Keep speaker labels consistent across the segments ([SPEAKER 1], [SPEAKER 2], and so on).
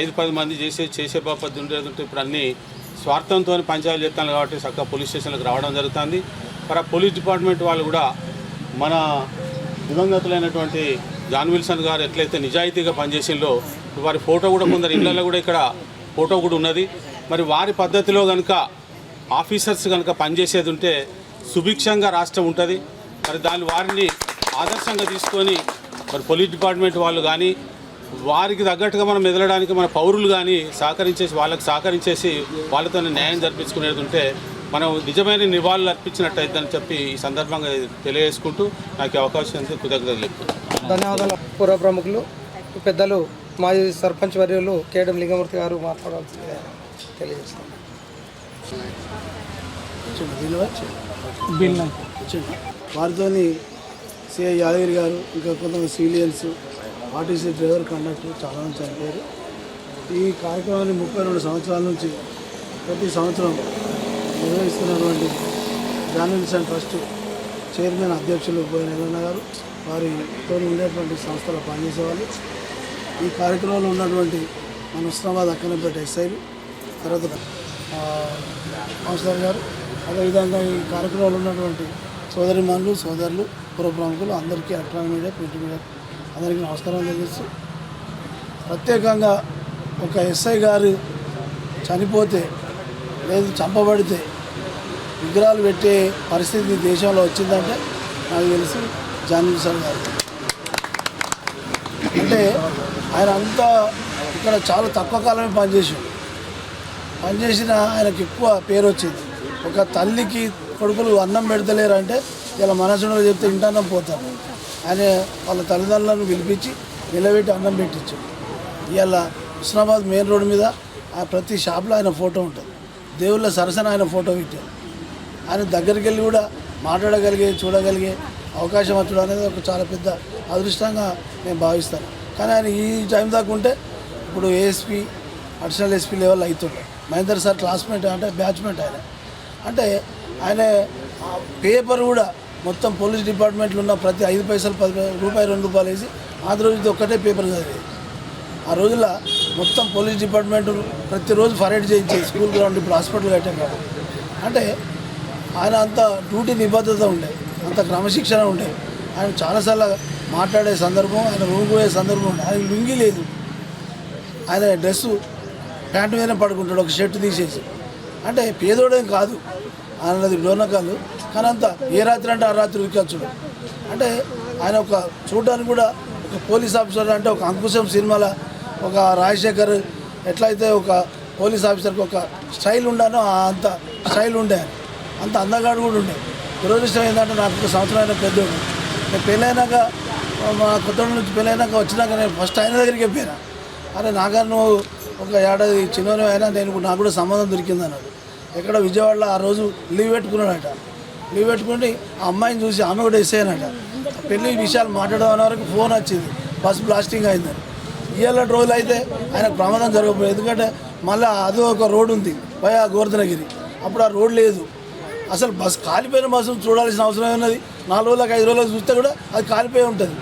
[SPEAKER 1] ఐదు పది మంది చేసే చేసే బాపతి ఉండేది ఉంటే ఇప్పుడు అన్ని స్వార్థంతో పంచాయతీలు చెప్తాను కాబట్టి చక్కగా పోలీస్ స్టేషన్లకు రావడం జరుగుతుంది. మరి ఆ పోలీస్ డిపార్ట్మెంట్ వాళ్ళు కూడా మన దివంగతులైనటువంటి జాన్ విల్సన్ గారు ఎట్లయితే నిజాయితీగా పనిచేసిందో వారి ఫోటో కూడా కొందరు ఇళ్ళలో కూడా ఇక్కడ ఫోటో కూడా ఉన్నది. మరి వారి పద్ధతిలో కనుక ఆఫీసర్స్ కనుక పనిచేసేది ఉంటే సుభిక్షంగా రాష్ట్రం ఉంటుంది. మరి దాని వారిని ఆదర్శంగా తీసుకొని మరి పోలీస్ డిపార్ట్మెంట్ వాళ్ళు కానీ వారికి తగ్గట్టుగా మనం మెదలడానికి మన పౌరులు కానీ సహకరించేసి వాళ్ళకి సహకరించేసి వాళ్ళతో న్యాయం జరిపించుకునేది ఉంటే మనం నిజమైన నివాళులు అర్పించినట్టయిద్దని చెప్పి ఈ సందర్భంగా తెలియజేసుకుంటూ నాకు ఈ అవకాశం కృతజ్ఞతలు చెప్తున్నాను.
[SPEAKER 2] ధన్యవాదాలు. పూర్వ ప్రముఖులు పెద్దలు మాజీ సర్పంచ్ వర్యులు కేడం లింగమూర్తి గారు మాట్లాడాల్సిందిగా తెలియజేస్తాను
[SPEAKER 3] వారితోని సిఐ యాదగిరి గారు ఇంకా కొంతమంది సివిలియన్స్ ఆర్టీసీ డ్రైవర్ కండక్టర్? చాలామంది చనిపోయారు. ఈ కార్యక్రమాన్ని ముప్పై రెండు సంవత్సరాల నుంచి ప్రతి సంవత్సరం నిర్వహిస్తున్నటువంటి జాన్విల్సన్ ట్రస్ట్ చైర్మన్ అధ్యక్షులు పోయిన ఎల్లన్న గారు వారితో ఉండేటువంటి సంస్థలో పనిచేసేవాళ్ళు. ఈ కార్యక్రమంలో ఉన్నటువంటి మన ఉస్మాబాద్ అక్కనపేట ఎస్ఐలు తర్వాత కౌన్సిలర్ గారు అదేవిధంగా ఈ కార్యక్రమంలో ఉన్నటువంటి సోదరిమణులు సోదరులు పూర్వ ప్రముఖులు అందరికీ ఎలక్ట్రానిక్ మీడియా ప్రింట్ మీడియా అందరికీ నమస్కారం తెలియజేస్తూ ప్రత్యేకంగా ఒక ఎస్ఐ గారు చనిపోతే లేదు చంపబడితే విగ్రహాలు పెట్టే పరిస్థితి దేశంలో వచ్చిందంటే నాకు తెలిసి జాన్విల్సన్ గారు. అంటే ఆయన అంతా ఇక్కడ చాలా తక్కువ కాలమే పనిచేసాడు పనిచేసిన ఆయనకి ఎక్కువ పేరు వచ్చింది. ఒక తల్లికి కొడుకులు అన్నం పెడతలేరు అంటే ఇలా మనసులో చెప్తే ఇంటన్నం పోతారు. ఆయన వాళ్ళ తల్లిదండ్రులను పిలిపించి నిలబెట్టి అన్నం పెట్టించాడు ఇవాళ హుస్నాబాద్ మెయిన్ రోడ్ మీద ఆ ప్రతి షాప్లో ఆయన ఫోటో ఉంటుంది. దేవుళ్ళ సరసన ఆయన ఫోటో పెట్టారు. ఆయన దగ్గరికి వెళ్ళి కూడా మాట్లాడగలిగే చూడగలిగే అవకాశం వచ్చడం అనేది ఒక చాలా పెద్ద అదృష్టంగా నేను భావిస్తాను. కానీ ఆయన ఈ టైం దాకా ఉంటే ఇప్పుడు ఏఎస్పీ అడిషనల్ ఎస్పీ లెవెల్ అవుతుండే. మహేందర్ సార్ క్లాస్మేట్ అంటే బ్యాచ్మేట్ ఆయన. అంటే ఆయన పేపర్ కూడా మొత్తం పోలీస్ డిపార్ట్మెంట్లో ఉన్న ప్రతి ఐదు పైసలు పది రూపాయలు రూపాయి రెండు రూపాయలు వేసి ఆంధ్ర రోజు ఒక్కటే పేపర్ చదివేది ఆ రోజుల్లో మొత్తం పోలీస్ డిపార్ట్మెంట్ ప్రతిరోజు ఫరేడ్ చేయించేది స్కూల్ గ్రౌండ్ ఇప్పుడు హాస్పిటల్ కట్టాం అంటే ఆయన అంత డ్యూటీ నిబద్ధత ఉండే అంత క్రమశిక్షణ ఉండే. ఆయన చాలాసార్లు మాట్లాడే సందర్భం ఆయన రూమ్పోయే సందర్భం ఉండే. ఆయన లుంగి లేదు. ఆయన డ్రెస్సు ప్యాంటు మీద పడుకుంటాడు ఒక షర్ట్ తీసేసి. అంటే పేదోడేం కాదు. ఆయనది డోనకాలు కానీ అంత ఏ రాత్రి అంటే ఆ రాత్రి వికచ్చుడు అంటే ఆయన ఒక చూడడానికి కూడా ఒక పోలీస్ ఆఫీసర్ అంటే ఒక అంకుశం సినిమాలో ఒక రాజశేఖర్ ఎట్లయితే ఒక పోలీస్ ఆఫీసర్కి ఒక స్టైల్ ఉండానో అంత స్టైల్ ఉండే అంత అందగాడు కూడా ఉండే. దురదృష్టం ఏంటంటే నాకు ఒక సంవత్సరం అయిన పెద్దోడు నేను పెళ్ళైనాక మా కొత్త నుంచి పెళ్ళైనాక వచ్చినాక నేను ఫస్ట్ ఆయన దగ్గరికి పోయినా. అరే నాగా నువ్వు ఒక ఏడాది చిన్నోని అయినా నేను నాకు కూడా సంబంధం దొరికింది అన్నాడు ఎక్కడ విజయవాడలో ఆ రోజు లీవ్ పెట్టుకున్నాడట. లీవ్ పెట్టుకుని ఆ అమ్మాయిని చూసి ఆమె కూడా వేసేయనట పెళ్ళి విషయాలు మాట్లాడడం వరకు ఫోన్ వచ్చింది. బస్ బ్లాస్టింగ్ అయిందని. ఇవాళ రోజులు అయితే ఆయనకు ప్రమాదం జరగకపోయింది. ఎందుకంటే మళ్ళీ అది ఒక రోడ్డు ఉంది. భయ గోవర్ధనగిరి. అప్పుడు ఆ రోడ్ లేదు. అసలు బస్ కాలిపోయిన బస్సు చూడాల్సిన అవసరం ఉన్నది నాలుగు రోజులకు ఐదు రోజులకు చూస్తే కూడా అది కాలిపోయి ఉంటుంది.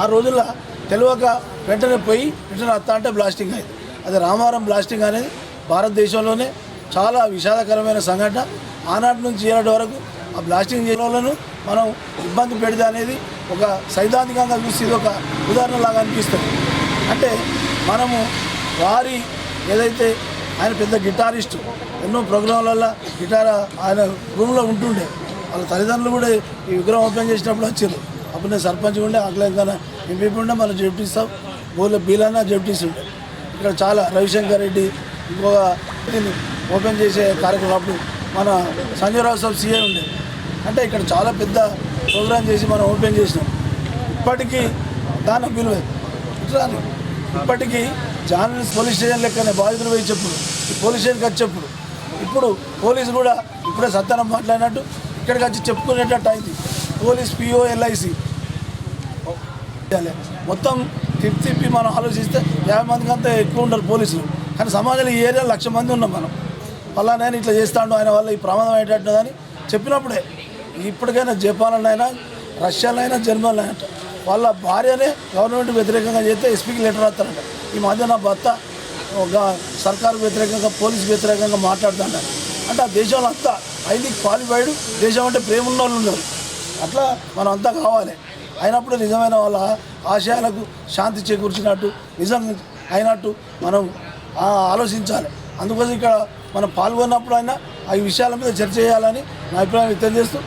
[SPEAKER 3] ఆ రోజుల్లో తెలియక వెంటనే పోయి వెంటనే అత్త అంటే బ్లాస్టింగ్ అయింది. అది రామారం బ్లాస్టింగ్ అనేది భారతదేశంలోనే చాలా విషాదకరమైన సంఘటన. ఆనాటి నుంచి ఈనాటి వరకు ఆ బ్లాస్టింగ్ చేయడంలో మనం ఇబ్బంది పెడితే అనేది ఒక సైద్ధాంతికంగా చూసి ఇది ఒక ఉదాహరణలాగా అనిపిస్తుంది. అంటే మనము వారి ఏదైతే ఆయన పెద్ద గిటారిస్టు ఎన్నో ప్రోగ్రాంలలో గిటార్ ఆయన రూమ్లో ఉంటుండే. వాళ్ళ తల్లిదండ్రులు కూడా ఈ విగ్రహం ఓపెన్ చేసినప్పుడు వచ్చారు. అప్పుడు నేను సర్పంచ్ ఉండే అఖిలంగా ఎంపీపీ ఉండే మనం జడ్పీస్తాం బోలే బీలన్నా జడ్పీస్ ఉండే. ఇక్కడ చాలా రవిశంకర్ రెడ్డి ఇంకొక ఓపెన్ చేసే కార్యక్రమం అప్పుడు మన సంజయరావు సాబ్ సీఏ ఉండే. అంటే ఇక్కడ చాలా పెద్ద ప్రోగ్రామ్ చేసి మనం ఓపెన్ చేసినాం. ఇప్పటికీ దాని విలువ. ఇప్పటికీ జానల్స్ పోలీస్ స్టేషన్ లెక్కనే బాధితులు పోయి చెప్పుడు పోలీస్ స్టేషన్కి వచ్చి చెప్పుడు ఇప్పుడు పోలీసు కూడా ఇప్పుడే సత్యానం మాట్లాడినట్టు ఇక్కడికి వచ్చి చెప్పుకునేటట్టు అయింది. పోలీస్ పిఓ ఎల్ఐసి మొత్తం తిప్పి తిప్పి మనం ఆలోచిస్తే యాభై మందికి అంతా ఎక్కువ ఉంటారు పోలీసులు. కానీ సమాజంలో ఈ ఏరియాలో లక్ష మంది ఉన్నాం మనం. వల్ల నేను ఇట్లా చేస్తాడు ఆయన వల్ల ఈ ప్రమాదం అయ్యేటట్టు అని చెప్పినప్పుడే. ఇప్పటికైనా జపాన్లోనైనా రష్యాలోనైనా జర్మన్లో వాళ్ళ భార్యనే గవర్నమెంట్ వ్యతిరేకంగా చేస్తే ఎస్పీకి లెటర్ రాస్తారంట. ఈ మధ్య నా భర్త ఒక సర్కారు వ్యతిరేకంగా పోలీస్ వ్యతిరేకంగా మాట్లాడుతుంటారు అంటే ఆ దేశంలో అంతా హైలీ క్వాలిఫైడ్ దేశం అంటే ప్రేమ ఉన్న వాళ్ళు ఉన్నారు. అట్లా మనం అంతా కావాలి. అయినప్పుడు నిజమైన వాళ్ళ ఆశయాలకు శాంతి చేకూర్చినట్టు నిజం అయినట్టు మనం ఆలోచించాలి. అందుకోసం ఇక్కడ మనం పాల్గొన్నప్పుడు అయినా ఆ ఈ విషయాల మీద చర్చ చేయాలని నా అభిప్రాయం వ్యక్తం చేస్తూ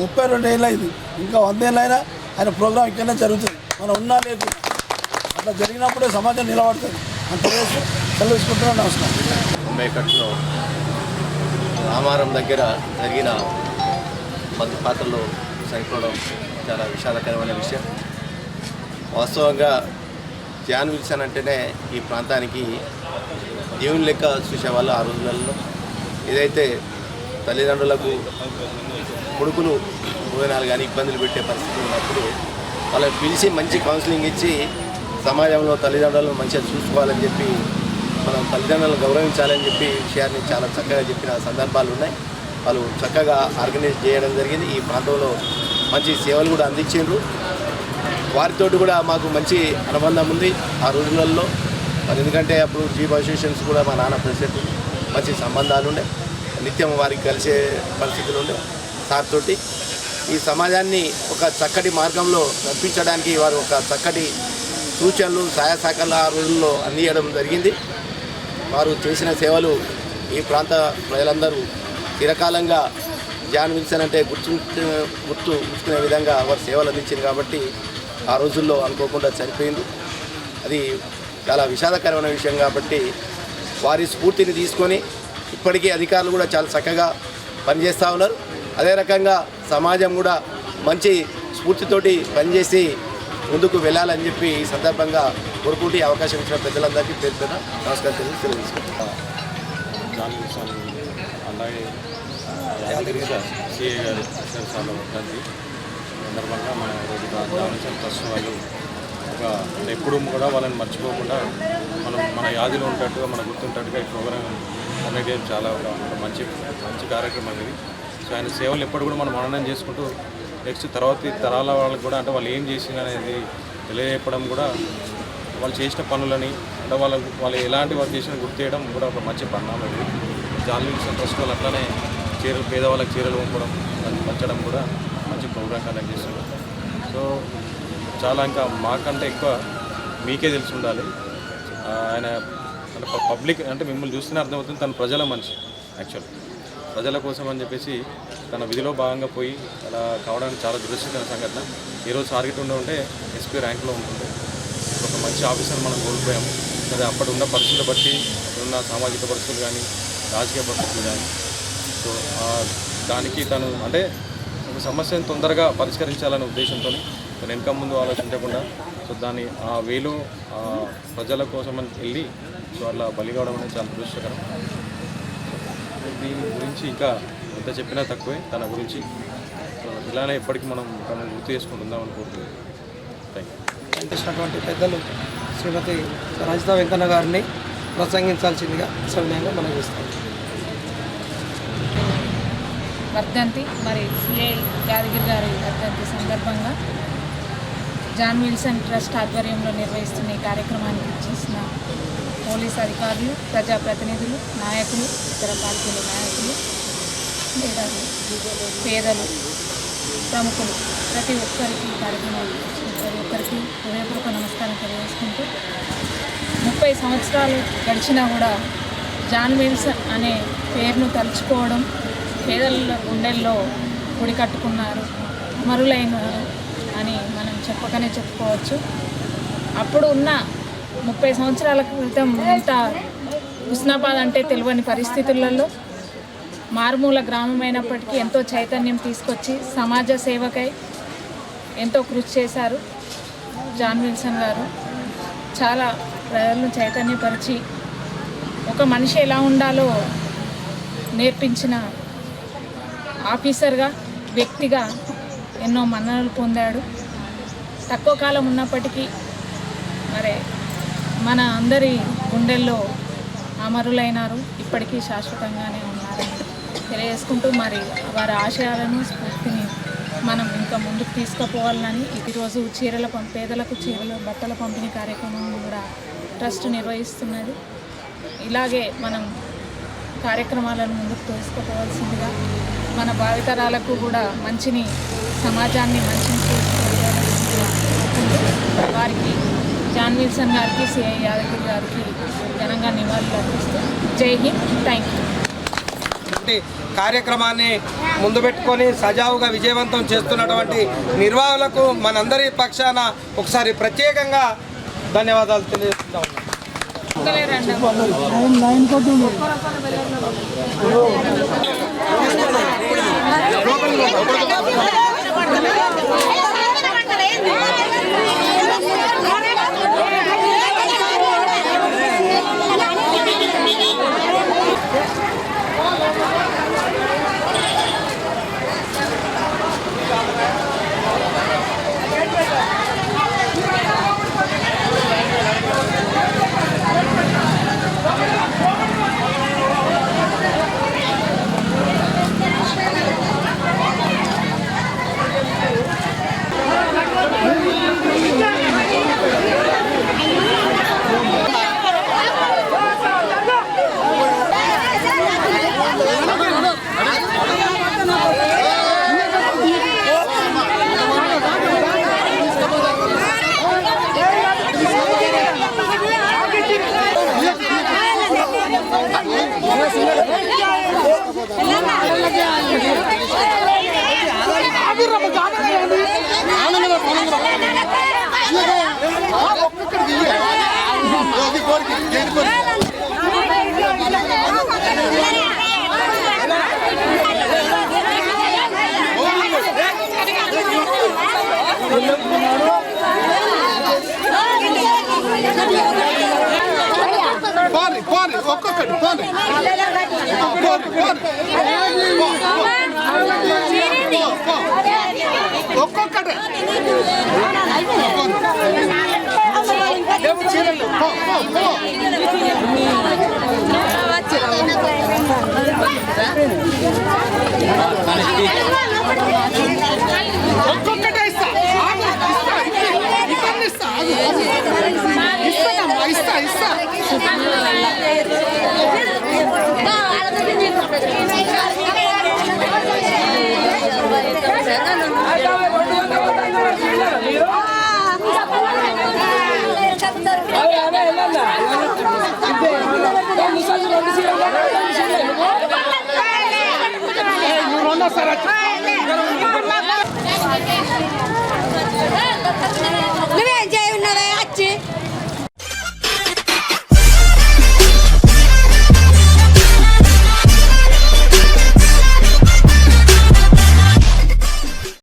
[SPEAKER 3] ముప్పై రెండు ఏళ్ళు అయింది. ఇంకా వంద ఏళ్ళైనా ఆయన ప్రోగ్రాం ఇక్కడనే జరుగుతుంది. మనం ఉన్నా లేకుండా అట్లా జరిగినప్పుడే సమాజం నిలబడుతుంది. అంతేసి సెలవుకుంటున్నాను నమస్కారం.
[SPEAKER 4] మేకట్లో రామారం దగ్గర జరిగిన మంది పాత్రలు చనిపోవడం చాలా విషాదకరమైన విషయం. వాస్తవంగా జాన్ విల్సన్ అంటేనే ఈ ప్రాంతానికి దేవుని లెక్క చూసేవాళ్ళు ఆ రోజులలో. ఏదైతే తల్లిదండ్రులకు కొడుకులు భోజనాలు కానీ ఇబ్బందులు పెట్టే పరిస్థితి ఉన్నప్పుడు వాళ్ళని పిలిచి మంచి కౌన్సిలింగ్ ఇచ్చి సమాజంలో తల్లిదండ్రులను మంచిగా చూసుకోవాలని చెప్పి మనం తల్లిదండ్రులను గౌరవించాలని చెప్పి విషయాన్ని చాలా చక్కగా చెప్పిన సందర్భాలు ఉన్నాయి. వాళ్ళు చక్కగా ఆర్గనైజ్ చేయడం జరిగింది. ఈ ప్రాంతంలో మంచి సేవలు కూడా అందించారు వారితోటి కూడా మాకు మంచి అనుబంధం ఉంది. ఆ రోజులలో మరి ఎందుకంటే అప్పుడు జీప్ అసోసియేషన్స్ కూడా మా నాన్న ప్రెసిడెంట్ మంచి సంబంధాలు ఉండే. నిత్యం వారికి కలిసే పరిస్థితులు ఉండే. సార్ తోటి ఈ సమాజాన్ని ఒక చక్కటి మార్గంలో నడిపించడానికి వారు ఒక చక్కటి సూచనలు సహాయ శాఖలు ఆ రోజుల్లో అందియడం జరిగింది. వారు చేసిన సేవలు ఈ ప్రాంత ప్రజలందరూ చిరకాలంగా జాన్ విల్సన్ అంటే గుర్తు గుర్తు ఉంచుకునే విధంగా వారు సేవలు అందించింది కాబట్టి ఆ రోజుల్లో అనుకోకుండా చనిపోయింది. అది చాలా విషాదకరమైన విషయం కాబట్టి వారి స్ఫూర్తిని తీసుకొని ఇప్పటికీ అధికారులు కూడా చాలా చక్కగా పనిచేస్తూ ఉన్నారు. అదే రకంగా సమాజం కూడా మంచి స్ఫూర్తితోటి పనిచేసి ముందుకు వెళ్ళాలని చెప్పి ఈ సందర్భంగా కోరుకుంటూ ఈ అవకాశం ఇచ్చిన పెద్దలందరికీ పేరు పేరున నమస్కారం తెలియజేసి తెలియజేసుకుంటాను
[SPEAKER 1] అలాగే సిఏ గారు సందర్భంగా మన రోజు జాన్ వాళ్ళు ఒక ఎప్పుడూ కూడా వాళ్ళని మర్చిపోకుండా మనం మన యాదిలో ఉంటట్టుగా మన గుర్తుంటట్టుగా ఈ ప్రోగ్రామ్ అనేది చాలా ఒక మంచి మంచి కార్యక్రమం ఇది సో ఆయన సేవలు ఎప్పుడు కూడా మనం మననం చేసుకుంటూ నెక్స్ట్ తర్వాత తరాల వాళ్ళకి కూడా అంటే వాళ్ళు ఏం చేసింది అనేది తెలియజెప్పడం కూడా వాళ్ళు చేసిన పనులని అంటే వాళ్ళ వాళ్ళు ఎలాంటి వాళ్ళు చేసిన గుర్తు చేయడం కూడా ఒక మంచి పరిణామం ఇది జాలి ట్రస్ట్ వాళ్ళు అట్లానే చీరలు పేదవాళ్ళకి చీరలు పంపడం పంచడం కూడా మంచి ప్రోగ్రామ్ కండక్ట్ చేస్తున్నారు. సో చాలా ఇంకా మాకంటే ఎక్కువ మీకే తెలిసి ఉండాలి. ఆయన అంటే పబ్లిక్ అంటే మిమ్మల్ని చూస్తేనే అర్థమవుతుంది తన ప్రజల మనిషి యాక్చువల్. ప్రజల కోసం అని చెప్పేసి తన విధిలో భాగంగా పోయి అలా కావడానికి చాలా దురదృష్టకర సంఘటన. ఈరోజు టార్గెట్ ఉండే ఉంటే ఎస్పీ ర్యాంక్లో ఉంటుంది ఒక మంచి ఆఫీసర్ మనం కోల్పోయాము. అదే అప్పటి ఉన్న పరిస్థితులు బట్టి అప్పుడున్న సామాజిక పరిస్థితులు కానీ రాజకీయ పరిస్థితులు కానీ సో దానికి తను అంటే ఒక సమస్యను తొందరగా పరిష్కరించాలనే ఉద్దేశంతో తను వెనక ముందు ఆలోచించకుండా సో దాన్ని ఆ వేలో ఆ ప్రజల కోసం అని వెళ్ళి సో అట్లా బలి కావడం అనేది చాలా దురదృష్టకరం. సో దీని గురించి ఇంకా ఎంత చెప్పినా తక్కువే తన గురించి. సో ఇలానే ఎప్పటికీ మనం తను గుర్తు చేసుకుంటుందాం అనుకుంటున్నాను థ్యాంక్ యూ
[SPEAKER 2] చేసినటువంటి పెద్దలు శ్రీమతి రజిత వెంకన్న గారిని ప్రసంగించాల్సిందిగా సవినయంగా మనం చేస్తాం.
[SPEAKER 5] వర్ధంతి మరి సిఐ యాదగిరి గారి వర్ధంతి సందర్భంగా జాన్ విల్సన్ ట్రస్ట్ ఆధ్వర్యంలో నిర్వహిస్తున్న ఈ కార్యక్రమానికి చేసిన పోలీస్ అధికారులు ప్రజాప్రతినిధులు నాయకులు ఇతర పార్టీల నాయకులు మేధావులు పేదలు ప్రముఖులు ప్రతి ఒక్కరికి ఈ ప్రతి ఒక్కరికి హృదయపూర్వక నమస్కారం తెలియజేసుకుంటూ ముప్పై సంవత్సరాలు గడిచినా కూడా జాన్ విల్సన్ అనే పేరును తలుచుకోవడం పేదల గుండెల్లో గుడి కట్టుకున్నారు మరులైనారు అని చెప్పకనే చెప్పుకోవచ్చు. అప్పుడు ఉన్న ముప్పై సంవత్సరాల క్రితం ఇంత హుస్నాబాద్ అంటే తెలియని పరిస్థితులలో మారుమూల గ్రామం అయినప్పటికీ ఎంతో చైతన్యం తీసుకొచ్చి సమాజ సేవకై ఎంతో కృషి చేశారు జాన్ విల్సన్ గారు. చాలా ప్రజలను చైతన్యపరిచి ఒక మనిషి ఎలా ఉండాలో నేర్పించిన ఆఫీసర్గా వ్యక్తిగా ఎన్నో మన్ననలు పొందాడు. తక్కువ కాలం ఉన్నప్పటికీ మరి మన అందరి గుండెల్లో అమరులైనారు. ఇప్పటికీ శాశ్వతంగానే ఉన్నారని తెలియజేసుకుంటూ మరి వారి ఆశయాలను స్ఫూర్తిని మనం ఇంకా ముందుకు తీసుకుపోవాలని ఈరోజు చీరల పం పేదలకు చీరలు బట్టల పంపిణీ కార్యక్రమం కూడా ట్రస్ట్ నిర్వహిస్తున్నది. ఇలాగే మనం కార్యక్రమాలను ముందుకు తీసుకుపోవాల్సిందిగా మన భావితరాలకు కూడా మంచిని సమాజాన్ని మంచిని తీసుకుపోవాల్సిందిగా కోరుకుంటూ వారికి విల్సన్ గారికి సిఐ యాదగిరి గారికి ఘనంగా నివాళులు అర్పిస్తూ జై హింద్ థ్యాంక్ యూ.
[SPEAKER 2] కార్యక్రమాన్ని ముందు పెట్టుకొని సజావుగా విజయవంతం చేస్తున్నటువంటి నిర్వాహకులకు మనందరి పక్షాన ఒకసారి ప్రత్యేకంగా ధన్యవాదాలు తెలియజేస్తా ఉన్నాం
[SPEAKER 6] పోనీ పోనీ ఒక్కొక్కటి పోనీ పోనీ పోనీ ఒక్కొక్కటి ఒక్కొక్కటే ఇస్తా ఆగు, ఇస్తా ఇన్ని- ఇవన్నీ ఇస్తా ఆగు, ఆగు. ఇస్తానమ్మా ఇస్తా ఇస్తా నువ్వేం చేయున్నావే